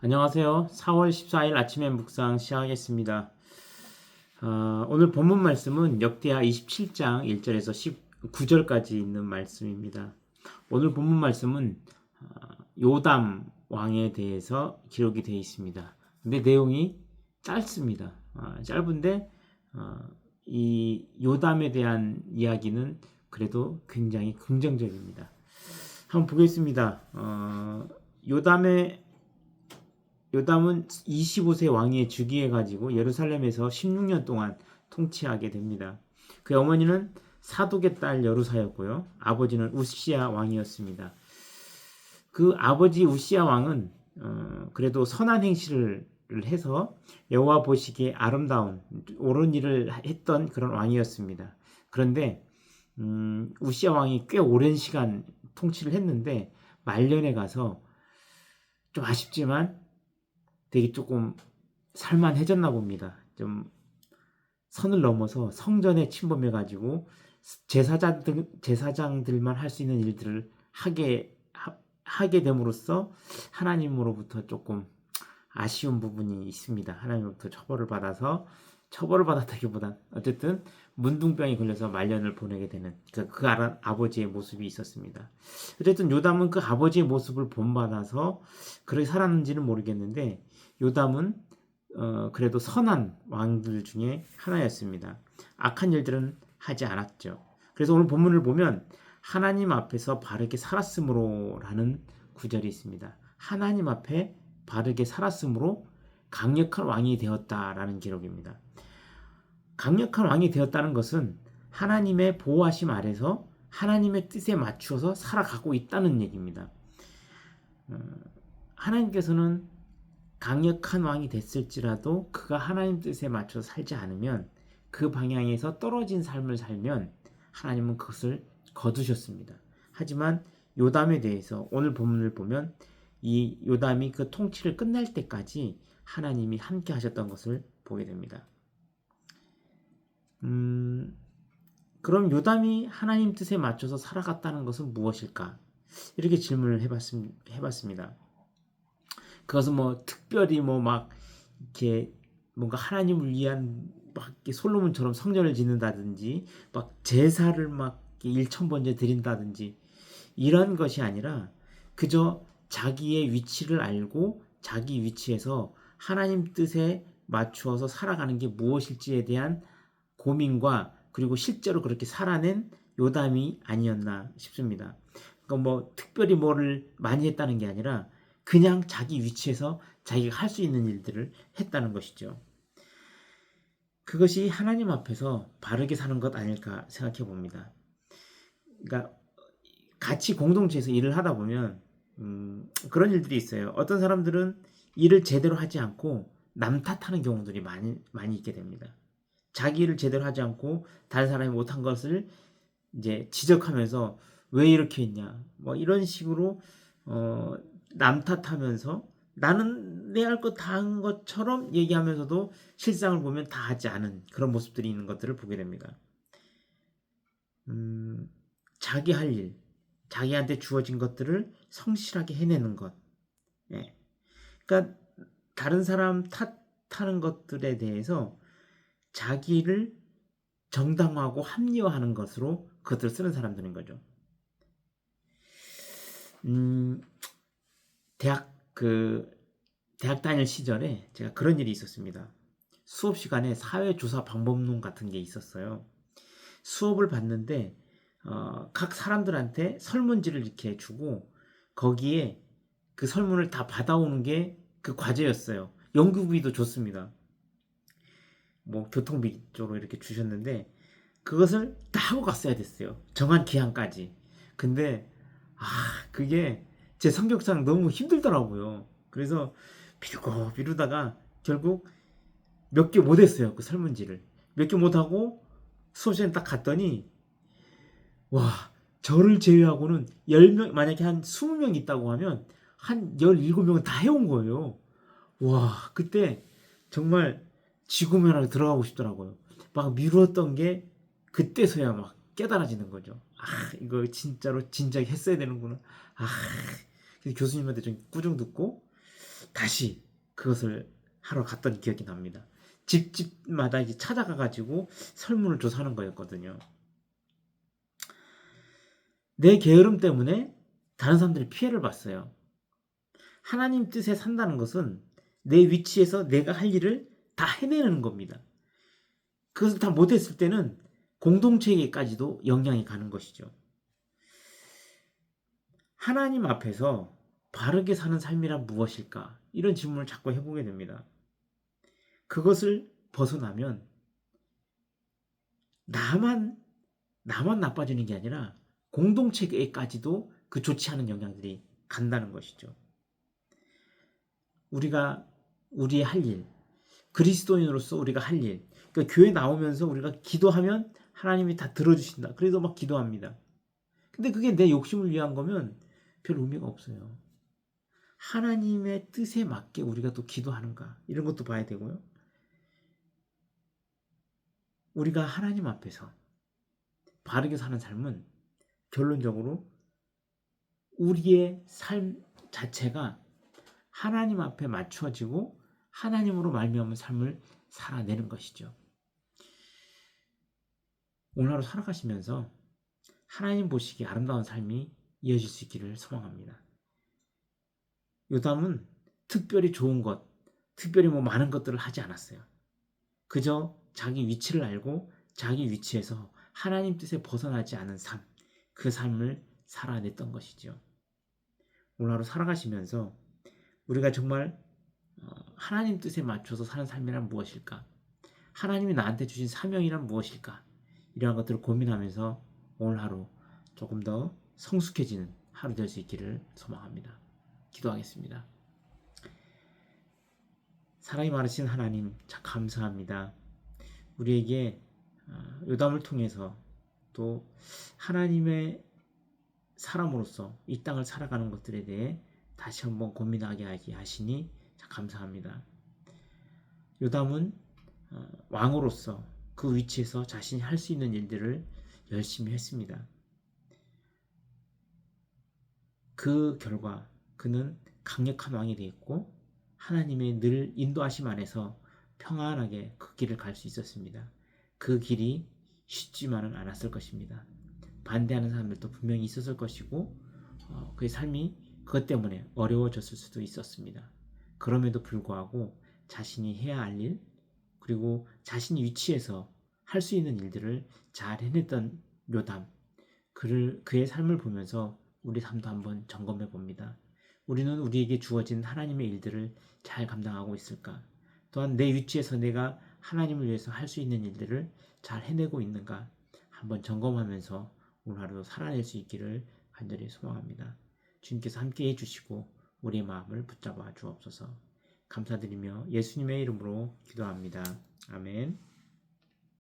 안녕하세요. 4월 14일 아침에 묵상 시작하겠습니다. 어, 오늘 본문 말씀은 역대하 27장 1절에서 19절까지 있는 말씀입니다. 오늘 본문 말씀은 어, 요담 왕에 대해서 기록이 되어 있습니다. 근데 내용이 짧습니다. 어, 짧은데 어, 이 요담에 대한 이야기는 그래도 굉장히 긍정적입니다. 한번 보겠습니다. 어, 요담의 요담은 25세 왕위에 즉위해 가지고 예루살렘에서 16년 동안 통치하게 됩니다. 그 어머니는 사독의 딸 여루사였고요. 아버지는 우시아 왕이었습니다. 그 아버지 우시아 왕은 어, 그래도 선한 행실을 해서 여호와 보시기에 아름다운 옳은 일을 했던 그런 왕이었습니다. 그런데 음, 우시아 왕이 꽤 오랜 시간 통치를 했는데 말년에 가서 좀 아쉽지만 되게 조금 살만해졌나 봅니다. 좀 선을 넘어서 성전에 침범해 가지고 제사장들 제사장들만 할 수 있는 일들을 하게 하, 게 됨으로써 하나님으로부터 조금 아쉬운 부분이 있습니다. 하나님으로부터 처벌을 받아서 처벌을 받았다기보단 어쨌든 문둥병이 걸려서 말년을 보내게 되는 그, 그 아, 아버지의 모습이 있었습니다. 어쨌든 요담은 그 아버지의 모습을 본받아서 그렇게 살았는지는 모르겠는데 요담은 어, 그래도 선한 왕들 중에 하나였습니다. 악한 일들은 하지 않았죠. 그래서 오늘 본문을 보면 하나님 앞에서 바르게 살았으므로라는 구절이 있습니다. 하나님 앞에 바르게 살았으므로 강력한 왕이 되었다라는 기록입니다. 강력한 왕이 되었다는 것은 하나님의 보호하심 아래서 하나님의 뜻에 맞추어서 살아가고 있다는 얘기입니다. 어, 하나님께서는 강력한 왕이 됐을지라도 그가 하나님 뜻에 맞춰 살지 않으면 그 방향에서 떨어진 삶을 살면 하나님은 그것을 거두셨습니다. 하지만 요담에 대해서 오늘 본문을 보면 이 요담이 그 통치를 끝날 때까지 하나님이 함께 하셨던 것을 보게 됩니다. 음, 그럼 요담이 하나님 뜻에 맞춰서 살아갔다는 것은 무엇일까? 이렇게 질문을 해봤습, 해봤습니다. 그것은 뭐 특별히 뭐 막 이렇게 뭔가 하나님을 위한 막 솔로몬처럼 성전을 짓는다든지 막 제사를 막 일천 번째 드린다든지 이런 것이 아니라 그저 자기의 위치를 알고 자기 위치에서 하나님 뜻에 맞추어서 살아가는 게 무엇일지에 대한 고민과 그리고 실제로 그렇게 살아낸 요담이 아니었나 싶습니다. 그러니까 뭐 특별히 뭐를 많이 했다는 게 아니라 그냥 자기 위치에서 자기가 할 수 있는 일들을 했다는 것이죠. 그것이 하나님 앞에서 바르게 사는 것 아닐까 생각해 봅니다. 그러니까 같이 공동체에서 일을 하다 보면 음, 그런 일들이 있어요. 어떤 사람들은 일을 제대로 하지 않고 남 탓하는 경우들이 많이 많이 있게 됩니다. 자기 일을 제대로 하지 않고 다른 사람이 못한 것을 이제 지적하면서 왜 이렇게 했냐, 뭐 이런 식으로 어, 남 탓하면서 나는 내 할 것 다 한 것처럼 얘기하면서도 실상을 보면 다 하지 않은 그런 모습들이 있는 것들을 보게 됩니다. 음, 자기 할 일, 자기한테 주어진 것들을 성실하게 해내는 것. 예. 그러니까 다른 사람 탓하는 것들에 대해서 자기를 정당화하고 합리화하는 것으로 그것들을 쓰는 사람들인 거죠. 음, 대학 그 대학 다닐 시절에 제가 그런 일이 있었습니다. 수업 시간에 사회조사 방법론 같은 게 있었어요. 수업을 받는데 어, 각 사람들한테 설문지를 이렇게 주고 거기에 그 설문을 다 받아오는 게 그 과제였어요. 연구비도 좋습니다. 뭐 교통비 쪽으로 이렇게 주셨는데 그것을 다 하고 갔어야 됐어요. 정한 기한까지. 근데 아 그게 제 성격상 너무 힘들더라고요. 그래서 미루고 미루다가 결국 몇 개 못했어요. 그 설문지를 몇 개 못하고 수업 시간에 딱 갔더니 와 저를 제외하고는 10명 만약에 한 20명 있다고 하면 한 17명은 다 해온 거예요. 와 그때 정말 지구면하게 들어가고 싶더라고요. 막 미루었던 게 그때서야 막 깨달아지는 거죠. 아 이거 진짜로 진작 했어야 되는구나. 아 교수님한테 좀 꾸중 듣고 다시 그것을 하러 갔던 기억이 납니다. 집집마다 이제 찾아가 가지고 설문을 조사하는 거였거든요. 내 게으름 때문에 다른 사람들이 피해를 봤어요. 하나님 뜻에 산다는 것은 내 위치에서 내가 할 일을 다 해내는 겁니다. 그것을 다 못했을 때는 공동체에게까지도 영향이 가는 것이죠. 하나님 앞에서 바르게 사는 삶이란 무엇일까? 이런 질문을 자꾸 해보게 됩니다. 그것을 벗어나면 나만 나만 나빠지는 게 아니라 공동체에까지도 그 좋지 않은 영향들이 간다는 것이죠. 우리가 우리의 할 일, 그리스도인으로서 우리가 할 일, 그러니까 교회 나오면서 우리가 기도하면 하나님이 다 들어주신다. 그래도 막 기도합니다. 근데 그게 내 욕심을 위한 거면 별 의미가 없어요. 하나님의 뜻에 맞게 우리가 또 기도하는가 이런 것도 봐야 되고요. 우리가 하나님 앞에서 바르게 사는 삶은 결론적으로 우리의 삶 자체가 하나님 앞에 맞추어지고 하나님으로 말미암은 삶을 살아내는 것이죠. 오늘 하루 살아가시면서 하나님 보시기에 아름다운 삶이 이어질 수 있기를 소망합니다. 요담은 특별히 좋은 것, 특별히 뭐 많은 것들을 하지 않았어요. 그저 자기 위치를 알고 자기 위치에서 하나님 뜻에 벗어나지 않은 삶, 그 삶을 살아냈던 것이죠. 오늘 하루 살아가시면서 우리가 정말 어, 하나님 뜻에 맞춰서 사는 삶이란 무엇일까? 하나님이 나한테 주신 사명이란 무엇일까? 이러한 것들을 고민하면서 오늘 하루 조금 더 성숙해지는 하루 될 수 있기를 소망합니다. 기도하겠습니다. 사랑이 많으신 하나님, 참 감사합니다. 우리에게 어, 요담을 통해서 또 하나님의 사람으로서 이 땅을 살아가는 것들에 대해 다시 한번 고민하게 하게 하시니 참 감사합니다. 요담은 어, 왕으로서 그 위치에서 자신이 할 수 있는 일들을 열심히 했습니다. 그 결과 그는 강력한 왕이 되었고 하나님의 늘 인도하심 안에서 평안하게 그 길을 갈 수 있었습니다. 그 길이 쉽지만은 않았을 것입니다. 반대하는 사람들도 분명히 있었을 것이고 어, 그의 삶이 그것 때문에 어려워졌을 수도 있었습니다. 그럼에도 불구하고 자신이 해야 할 일, 그리고 자신이 위치에서 할 수 있는 일들을 잘 해냈던 요담, 그를, 그의 삶을 보면서 우리 삶도 한번 점검해 봅니다. 우리는 우리에게 주어진 하나님의 일들을 잘 감당하고 있을까? 또한 내 위치에서 내가 하나님을 위해서 할 수 있는 일들을 잘 해내고 있는가? 한번 점검하면서 오늘 하루도 살아낼 수 있기를 간절히 소망합니다. 주님께서 함께 해주시고 우리의 마음을 붙잡아 주옵소서. 감사드리며 예수님의 이름으로 기도합니다. 아멘.